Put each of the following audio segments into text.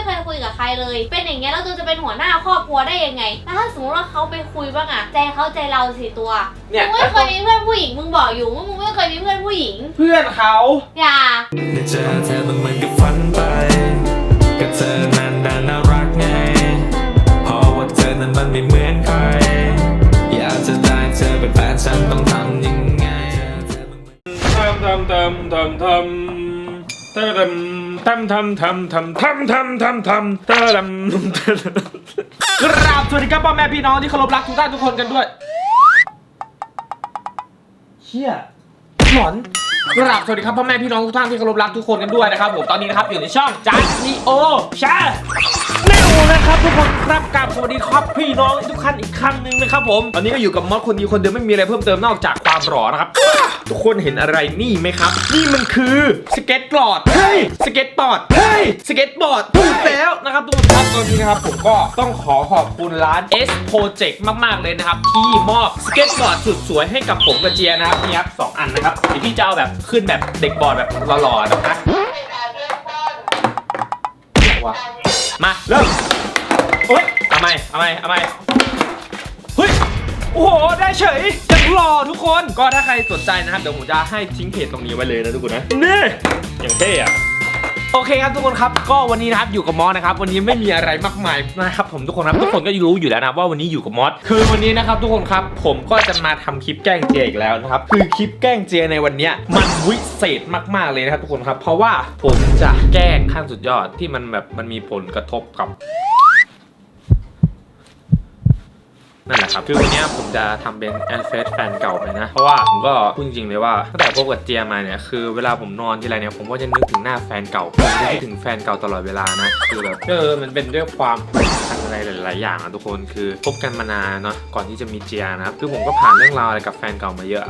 ไม่เคยคุยกับใครเลย เป็นอย่างเงี้ยแล้วตัวจะเป็นหัวหน้าครอบครัวได้ยังไง แล้วถ้าสมมติว่าเขาไปคุยบ้างอะใจเขาใจเราสิตัวเนี่ย มึงไม่เคยมีเพื่อนผู้หญิงมึงบอกอยู่ว่ามึงไม่เคยมีเพื่อนผู้หญิง เพื่อนเขาอย่า ได้เจอเธอมันเหมือนกับฝันไปกับเธอนั้นดันน่ารักไงเพราะว่าเธอนั้นมันไม่เหมือนใคร อยากจะได้เธอเป็นแฟนฉันต้องทำยังไงเธอมันเหมือนทำทำทำทำทำทำ ทำทำทำทำทำทำทำทำทำทำกราบสวัสดีครับพ่อแม่พี่น้องที่เคารพรักทุกท่านทุกคนกันด้วยเชี่ยหลอนกราบสวัสดีครับพ่อแม่พี่น้องทุกท่านที่เคารพรักทุกคนกันด้วยนะครับผมตอนนี้นะครับอยู่ในช่องจันนีโอชา นวนะครับทุกคนครับกราบสวัสดีครับพี่น้องทุกท่านอีกครั้งหนึ่งนะครับผมตอนนี้ก็อยู่กับมอสคนดีคนเดิมไม่มีอะไรเพิ่มเติมนอกจากความหล่อนะครับ ทุกคนเห็นอะไรนี่ไหมครับ นี่มันคือสเก็ตบอร์ดเฮ้ยสเก็ตบอร์ดเฮ้ยสเก็ตบอร์ดถูกแล้วนะครับทุกคนครับตอนนี้นะครับผมก็ต้องขอขอบคุณร้าน S Project มากๆเลยนะครับที่มอบสเก็ตบอร์ดสุดสวยให้กับผมกับเจียนะครับนี่ครับสองอันนะครับเดี๋ยวพี่จะเอาแบบขึ้นแบบเด็กบอร์ดแบบหล่อๆนะครับ เอาไหมเอาไหมเอาไหมเฮ้ย โอ้โห ได้เฉยยังหล่อทุกคน ก็ถ้าใครสนใจนะครับ เดี๋ยวผมจะให้ทิ้งเพจตรงนี้ไว้เลยนะทุกคนนะ นี่ อย่างเท่อะโอเคครับทุกคนครับก็วันนี้นะครับอยู่กับมอสนะครับวันนี้ไม่มีอะไรมากมายนะครับผมทุกคนครับทุกคนก็รู้อยู่แล้วนะว่าวันนี้อยู่กับมอสคือวันนี้นะครับทุกคนครับผมก็จะมาทำคลิปแกล้งเจยอีกแล้วนะครับคือคลิปแกล้งเจยในวันเนี้ยมันวิเศษมากๆเลยนะครับทุกคนครับเพราะว่าผมจะแกล้งขั้นสุดยอดที่มันแบบมันมีผลกระทบกับ นั่นแหละครับ คือวันนี้ผมจะทำเป็นแอนเฟสแฟนเก่าไปนะ เพราะว่าผมก็พูดจริงๆเลยว่าตั้งแต่พบกับเจียมาเนี่ยคือเวลาผมนอนทีไรเนี่ยผมก็จะนึกถึงหน้าแฟนเก่าผมจะนึกถึงแฟนเก่าตลอดเวลานะคือแบบเออมันเป็นด้วยความอะไรหลาย ๆ อย่างอะทุกคนคือคบกันมานานเนาะก่อนที่จะมีเจียนะครับคือผมก็ผ่านเรื่องราวอะไรกับแฟนเก่ามาเยอะ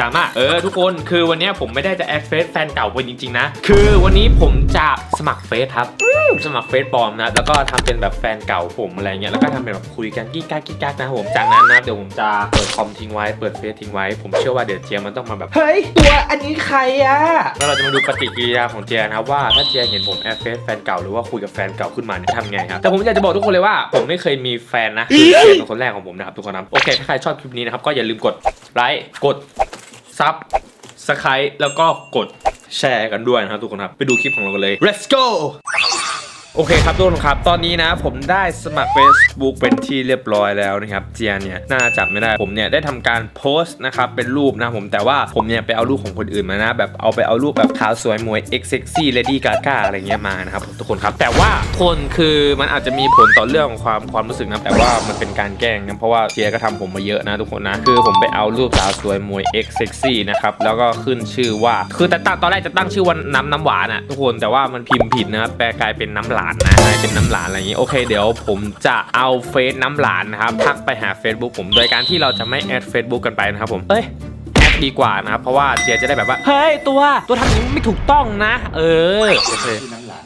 ดราม่าเออทุกคนคือวันเนี้ยผมไม่ได้จะแอดเฟซแฟนเก่าไปจริงๆนะ คือวันนี้ผมจะสมัครเฟซครับอืมสมัครเฟซปลอมนะแล้วก็ทำเป็นแบบแฟนเก่าผมอะไรเงี้ยแล้วก็ทำเป็นแบบคุยกันกิ๊กกักกิ๊กกักนะครับผมจากนั้นนะเดี๋ยวผมจะเปิดคอมทิ้งไว้เปิดเฟซทิ้งไว้ผมเชื่อว่าเดี๋ยวเจียมันต้องมาแบบเฮ้ยตัวอันนี้ใครอะแล้วเราจะมาดูปฏิกิริยาของเจียนะครับว่าถ้าเจียเห็นผมแอดเฟซแฟนเก่าหรือว่าคุยกับแฟนเก่าขึ้นมาเนี่ยทำไงครับแต่ผมอยากจะบอกทุกคนเลยว่า ผมไม่เคยมีแฟนนะคือเจียเป็นคนแรกของผมนะครับทุกคนนะโอเคถ้าใครชอบคลิปนี้นะครับก็อย่าลืมกดไลค์กด ซับสไครต์แล้วก็กดแชร์กันด้วยนะครับทุกคนครับ ไปดูคลิปของเรากันเลย let's go โอเคครับทุกคนครับ ตอนนี้นะผมได้สมัคร Facebook เป็นที่เรียบร้อยแล้วนะครับเจียเนี่ยน่าจับไม่ได้ผมเนี่ยได้ทำการโพสต์นะครับเป็นรูปนะผมแต่ว่าผมเนี่ยไปเอารูปของคนอื่นมานะ แบบเอาไปเอารูปแบบขาวสวยมวย X sexy lady gaga อะไรเงี้ยมานะครับทุกคนครับแต่ว่าคนคือมันอาจจะมีผลต่อเรื่องของความความรู้สึกนะแต่ว่ามันเป็นการแกล้งนะเพราะว่าเจียก็ทำผมมาเยอะนะทุกคนนะคือผมไปเอารูปสาวสวยมวย X sexy นะครับแล้วก็ขึ้นชื่อว่าคือแต่ตั้งตอนแรกจะตั้งชื่อว่าน้ำน้ำหวานอะทุกคนแต่ว่ามันพิมพ์ผิดนะแปลกลายเป็นน้ำหลานนะกลายเป็นน้ำหลานอะไรอย่างงี้โอเคเดี๋ยวผมจะเอาเฟซน้ำหลานนะครับทักไปหา Facebook ผมโดยการที่เราจะไม่แอด Facebook กันไปนะครับผมเอ้ยแอดดีกว่านะครับเพราะว่าเจียจะได้แบบว่าเฮ้ยตัวตัวทำอย่างนี้ไม่ถูกต้องนะ เออโอเคชื่อน้ำหลาน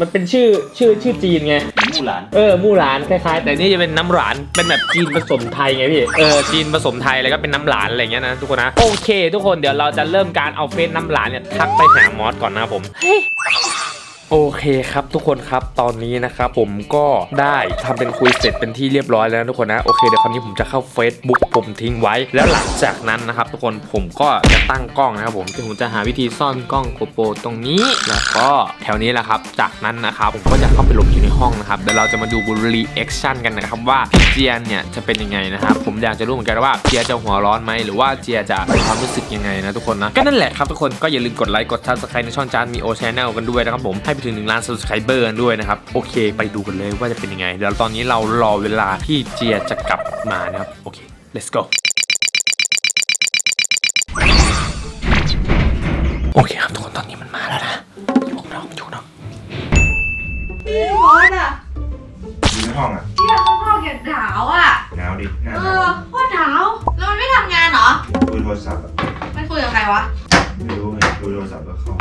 มันเป็นชื่อชื่อชื่อจีนไงมู่หลานเออมู่หลานคล้ายๆ แต่นี่จะเป็นน้ำหลานเป็นแบบจีนผสมไทยไงพี่เออจีนผสมไทยแล้วก็เป็นน้ำหลานอะไรเงี้ยนะทุกคนนะโอเค ทุกคนเดี๋ยวเราจะเริ่มการเอาเฟซน้ำหลานเนี่ยทักไปหามอสก่อนนะครับผม โอเคครับทุกคนครับตอนนี้นะครับผมก็ได้ทำเป็นคุยเสร็จเป็นที่เรียบร้อยแล้วทุกคนนะโอเคเดี๋ยวคราวนี้ผมจะเข้า Facebook ผมทิ้งไว้ แล้วหลังจากนั้นนะครับทุกคนผมก็จะตั้งกล้องนะครับผมคือผมจะหาวิธีซ่อนกล้องโกโปรตรงนี้แล้วก็แถวนี้แหละครับ จากนั้นนะครับผมก็จะเข้าไปหลบอยู่ใน ห้องนะครับเดี๋ยวเราจะมาดูรีแอคชั่นกันนะครับว่าพี่เจียนเนี่ยจะเป็นยังไงนะครับผมอยากจะรู้เหมือนกันว่าเจียจะหัวร้อนไหมหรือว่าเจียจะมีความรู้สึกยังไงนะทุกคนนะก็นั่นแหละครับทุกคนก็อย่าลืมกดไลค์กด subscribe ในช่องจานมีโอชแนลกันด้วยนะครับผมให้ไปถึง1ล้าน subscriber กันด้วยนะครับโอเค ไปดูกันเลยว่าจะเป็นยังไงเดี๋ยวตอนนี้เรารอเวลาที่เจียจะกลับมานะครับโอเค let's go โอเคครับทุกคน อยู่ในห้องอะที่เราข้างนอกอย่างหนาวอะหนาวดิหน้าเอหนาวอโคตรหนาวแล้วมันไม่ทำงานเหรอคุยโทรศัพท์อะไม่คุยกับใครวะ ไม่รู้ไงคุยโทรศัพท์แล้วเขา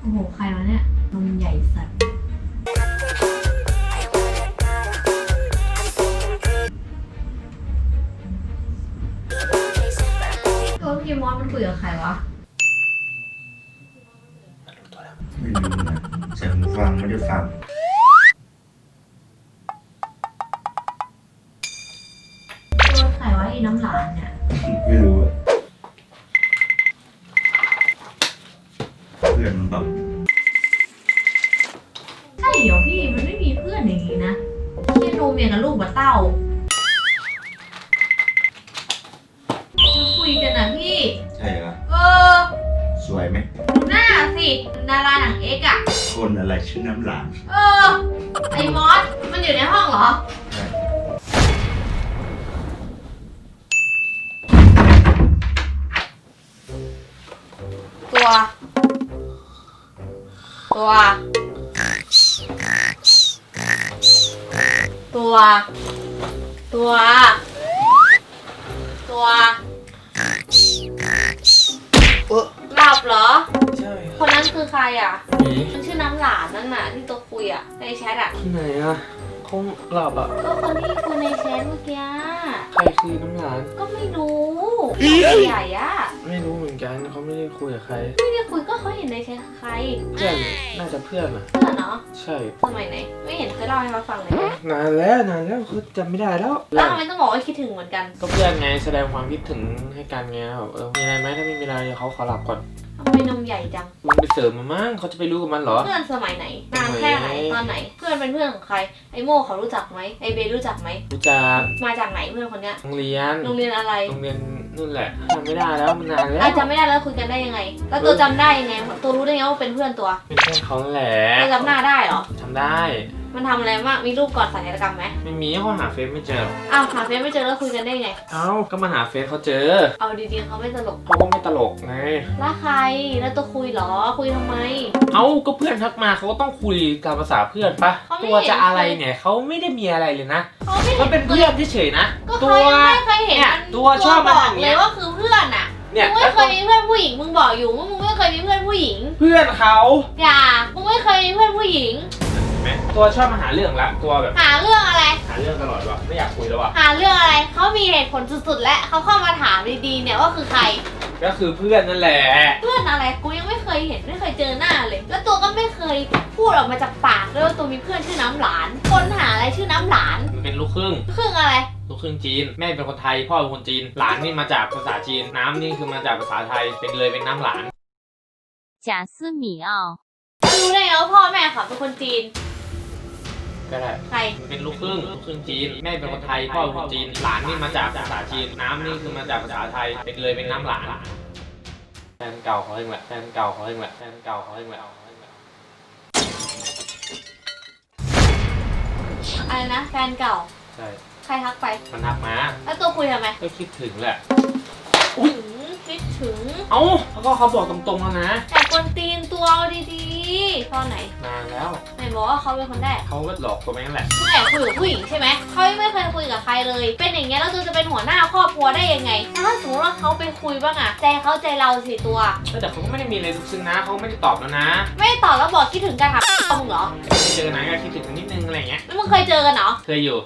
โอ้โห ใครวะเนี่ยนมใหญ่สัตว์ ใครวะไม่รู้นะใส่หูฟังไม่ได้ฟังคุยกับใครวะไอ้น้ำหลานเนี่ยไม่รู้อะเพื่อนมันบอกใช่เหรอพี่มันไม่มีเพื่อนอย่างนี้นะพี่ดูเมียกับลูกบัเต้าจะคุยกันนะพี่ สวยไหมดูหน้าสิดาราหนังเอ็กซ์อะคนอะไรชื่อน้ำหลานเออ ไอ้มอส มันอยู่ในห้องเหรอใช่ตัว ตัว ตัว ตัว ตัว เหรอ ใช่คนนั้นคือใครอะ หนีมันชื่อน้ำหลานนั่นน่ะที่ตัวคุยอะในแชทอะที่ไหนอะเขาหลับอะก็คนที่คุยในแชทเมื่อกี้ใครคือน้ำหลาน ก็ไม่รู้ใหญ่ๆอะไม่รู้เหมือนกันเขาไม่ได้คุยกับใคร ไม่ได้คุยก็เขาเห็นในแชทใครเพื่อนน่าจะเพื่อนอะเพื่อนเนาะใช่ สมัยไหน ไม่เห็นเคยเล่าให้เขาฟังเลยนานแล้วนานแล้วเขาจำไม่ได้แล้ว แล้วทำไมต้องบอกว่าคิดถึงเหมือนกัน ก็เพื่อนไงแสดงความคิดถึงให้กันไงแบบเออมีอะไรไหมถ้าไม่มีอะไรเดี๋ยวเขาขอหลับก่อนทำ ไมนมใหญ่จัง มันไปเสริมมามั้งเขาจะไปรู้กับมันเหรอ เพื่อนสมัยไหน นานแค่ไหนตอนไหน เพื่อนเป็นเพื่อนของใคร ไอโม่เขารู้จักไหมไอเบย์รู้จักไหม รู้จักมาจากไหนเพื่อนคนเนี้ย โรงเรียน โรงเรียนอะไร โรงเรียนนู่นแหละจำไม่ได้แล้วมันนานแล้วอาจจะไม่ได้แล้วคุยกันได้ยังไง แล้วตัวจำได้ยังไง ตัวรู้ได้ไงว่าเป็นเพื่อนตัว เป็นเพื่อนเขาแหละตัวจำหน้าได้เหรอจำได้ มันทำอะไรมากมีรูปก่อนสัญญกรรมไหมไม่มีเขาหาเฟซไม่เจออ้าวหาเฟซไม่เจอแล้วคุยกันได้ไง เอ้าก็มาหาเฟซเขาเจอเอาดีๆเขาไม่ตลกเขาก็ไม่ตลกไงแล้วใครแล้วตัวคุยเหรอคุยทำไม เอ้าก็เพื่อนทักมาเขาก็ต้องคุยตามภาษาเพื่อนปะเขาไม่ ตัวจะอะไรเนี่ยเขาไม่ได้มีอะไรเลยนะเขาไม่มันเป็นเพื่อนเฉยๆนะ ก็ตัเขาวยังไม่เคยเห็นเนี่ยมันตัวชอบมาบออกย่างเลเงี้ยยว่าคือเพื่อนอะเนี่ยมึงไม่เคยมีเพื่อนผู้หญิงมึงบอกอยู่ว่ามึงไม่เคยมีเพื่อนผู้หญิง เพื่อนเขาอย่ามึงไม่เคยมีเพื่อนผู้หญิงเห็น ไหมตัวชอบมาหาเรื่องละตัวแบบ หาเรื่องอะไร หาเรื่องตลอดว่ะไม่อยากคุยแล้วว่ะ หาเรื่องอะไร เขามีเหตุผลสุดๆ และเขาเข้ามาถามดีๆ เนี่ยว่าคือใคร ก็คือเพื่อนนั่นแหละ เพื่อนอะไร กูยังไม่เคยเห็นไม่เคยเจอหน้าเลย แล้วตัวก็ไม่เคยพูดออกมาจากปากด้วยว่าตัวมีเพื่อนชื่อน้ำหลาน คนหาอะไรชื่อน้ำหลาน มันเป็นลูกครึ่ง ครึ่งอะไร ลูกครึ่งจีน แม่เป็นคนไทย พ่อเป็นคนจีน หลานนี่มาจากภาษาจีน น้ำนี่คือมาจากภาษาไทย เป็นเลยเป็นน้ำหลาน 贾斯米奥。 แล้วรู้ได้ไงว่าพ่อแม่เขาเป็นคนจีน ก็ได้ ใครมันเป็นลูกครึ่งลูกครึ่งจีน แม่เป็นคนไทย พ่อเป็นคนจีน หลานนี่มาจากภาษาจีน น้ำนี่คือมาจากภาษาไทย เป็นเลยเป็นน้ำหลานแฟนเก่าเขาเองแหละแฟนเก่าเขาเองแหละแฟนเก่าเขาเองแหละอะไรนะ แฟนเก่า ใช่ ใครทักไป มันทักมา แล้วตัวคุยทำไม ก็คิดถึงแหละถึงคิด ถึง เอ้าแล้วก็เขาบอกตรงๆแล้วนะแต่คนตีนตัวเอาดีๆตอนไหนนานแล้วไหนบอกว่าเขาเป็นคนแรกเขาก็หลอกตัวเองแหละเพิ่งแอบคุยกับผู้หญิงใช่ไหมเขายังไม่เคยคุยกับใครเลย เป็นอย่างเงี้ยแล้วตัวจะเป็นหัวหน้าครอบครัวได้ยังไงถ้าสมมติว่าเขาไปคุยบ้างอะใจเขาใจเราสิตัว แต่เขาก็ไม่ได้มีอะไรลึกซึ้งนะเขาก็ไม่ได้ตอบแล้วนะไม่ตอบแล้วบอกคิดถึงกันค่ะมึงเหรอไม่เจอไหนก็คิดถึงกันนิดนึงอะไรอย่างเงี้ยแล้วมึงเคยเจอกันเหรอเคยอยู่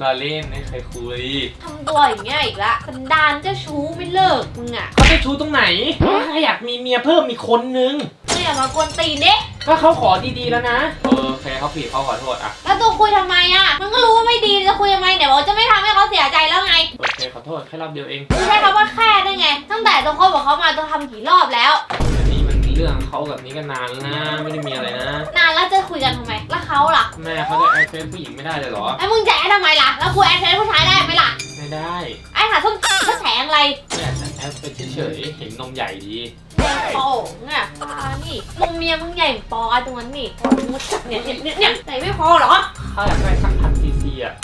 รอเล่นไม่เคยคุยทำตัวอย่างเงี้ยอีกละสันดานเจ้าชู้ไม่เลิกมึงอะเขาจะชู้ตรงไหนเขาอยากมีเมียเพิ่มมีคนนึงมึงอย่ามากวนตีนเด้ก็เขาขอดีๆแล้วนะ เออโอเคเขาผิดเขาขอโทษอะ แล้วตัวคุยทำไมอะมันก็รู้ว่าไม่ดีจะคุยทำไมเดี๋ยวบอกจะไม่ทำให้เขาเสียใจแล้วไงโอเคขอโทษแค่รอบเดียวเองไม่ใช่คำว่าแค่ได้ไง ตั้งแต่ตัวคบกับเขามาตัวทำกี่รอบแล้ว อันนี้มันเรื่องเขาแบบนี้กันนานแล้วนะ ไม่ได้มีอะไรนะ เขาล่ะแม่เขาจะแอดเฟซผู้หญิงไม่ได้เลยเหรอ ไอ้มึงจะแอดทำไมล่ะ แล้วคุยแอดเฟซผู้ชายได้ไหมล่ะ ไม่ได้ไอ้หาส้มก็แฉงอะไรแม่แต่แอดไปเฉยๆเห็นนมใหญ่ดีใหญ่โป่งอะอ่านี่มึงเมียมึงใหญ่ปอตรงนั้นนี่มึงเนี่ยเนี่ยเนี่ยเนี่ยใส่ไม่พอเหรอ เขาอยากได้สักพันซีซีอะ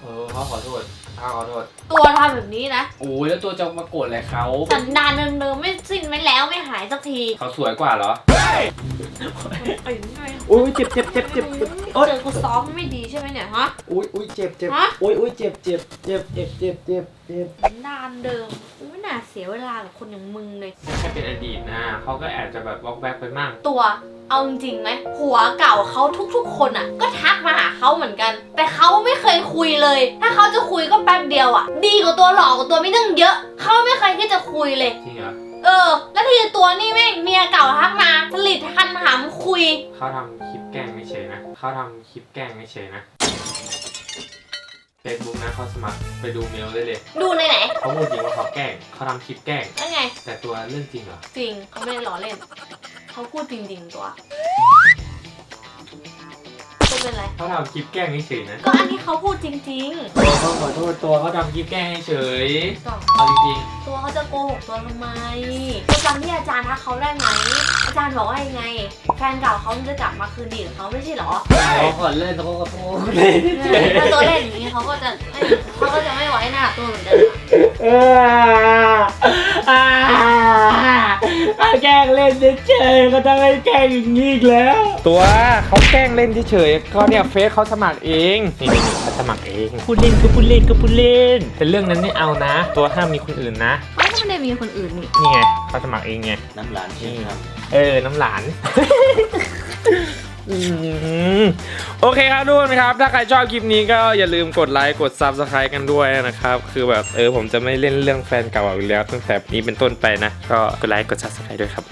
เออเขาขอโทษ เขาขอโทษตัวทำแบบนี้นะโอ้ยแล้วตัวจะมาโกรธอะไรเขาสันดานเดิมๆไม่สิ้นไม่แล้วไม่หายสักทีเขาสวยกว่าเหรอไอ้ไงโอ้ยเจ็บเจ็บเจ็บเจ็บโอ๊ยเจอกูซ้อมไม่ดีใช่ไหมเนี่ยฮะ อุ้ยอุ้ยเจ็บเจ็บฮะ อุ้ยอุ้ยเจ็บเจ็บเจ็บเจ็บเจ็บเจ็บเจ็บสันดานเดิมกูไม่น่าเสียเวลากับคนอย่างมึงเลย แค่เป็นอดีตนะเขาก็อาจจะแบบวอกแวกไปมั่งตัว เอาจริงๆไหมผัวเก่าเขาทุกๆ คนอะ ก็ทักมาหาเขาเหมือนกัน แต่เขาไม่เคยคุยเลย ถ้าเขาจะคุยก็แป๊บเดียวอะ ดีกว่าตัวหลอกกว่าตัวไม่ตั้งเยอะ เขาไม่เคยที่จะคุยเลย จริงเหรอเออ แล้วที่ตัวนี่แม่งเมียเก่าทักมาผลิตทันหามคุย เขาทำคลิปแกล้งไม่เฉยนะเขาทำคลิปแกล้งไม่เฉยนะเฟซบุ๊กนะเขาสมัครไปดูเมลได้เลย ดูในไหนเขาพูดจริงว่าเขาแกล้งเขาทำคลิปแกล้ง แล้วไง แต่ตัวเรื่องจริงเหรอ จริงเขาไม่ได้ล้อเล่น เขาพูดจริงๆตัวตัวเป็นไร เขาทำคลิปแกล้งเฉยๆนะก็อันนี้เขาพูดจริงตัวเขาขอโทษตัวเขาทำคลิปแกล้งเฉยๆก็ๆเอาจริงตัวเขาจะโกหกตัวทำไมตัวจำที่อาจารย์ทักเขาได้ไหม อาจารย์บอกว่ายังไง แฟนเก่าเขาจะกลับมาคืนดีกับเขาไม่ใช่เหรอเขาขอเล่นเขาขอโทษเลยถ้าตัวเล่นอย่างนี้เขาก็จะเอ้ยเขาก็จะไม่ไว้หน้าตัวเหมือนเดิมเอออ่าแกล้งเล่นเฉยๆก็ต้องให้แกล้งอย่างนี้อีกแล้ว ตัวเขาแกล้งเล่นเฉยๆก็เนี่ยเฟซเขาสมัครเองนี่นี่เขาสมัครเองพูดเล่นก็พูดเล่นก็พูดเล่น แต่เรื่องนั้นไม่เอานะ ตัวห้ามมีคนอื่นนะเขาก็ ไม่ได้มีคนอื่นนี่นี่ไงเขาสมัครเองไง น้ำหลานใช่ไหมครับ เออ น้ำหลาน อืมโอเคครับทุกคนครับ ถ้าใครชอบคลิปนี้ก็อย่าลืมกดไลค์กด Subscribe กันด้วยนะครับ คือแบบเออผมจะไม่เล่นเรื่องแฟนเก่าอีกแล้วตั้งแต่นี้เป็นต้นไปนะ ก็กดไลค์กด Subscribe ด้วยครับ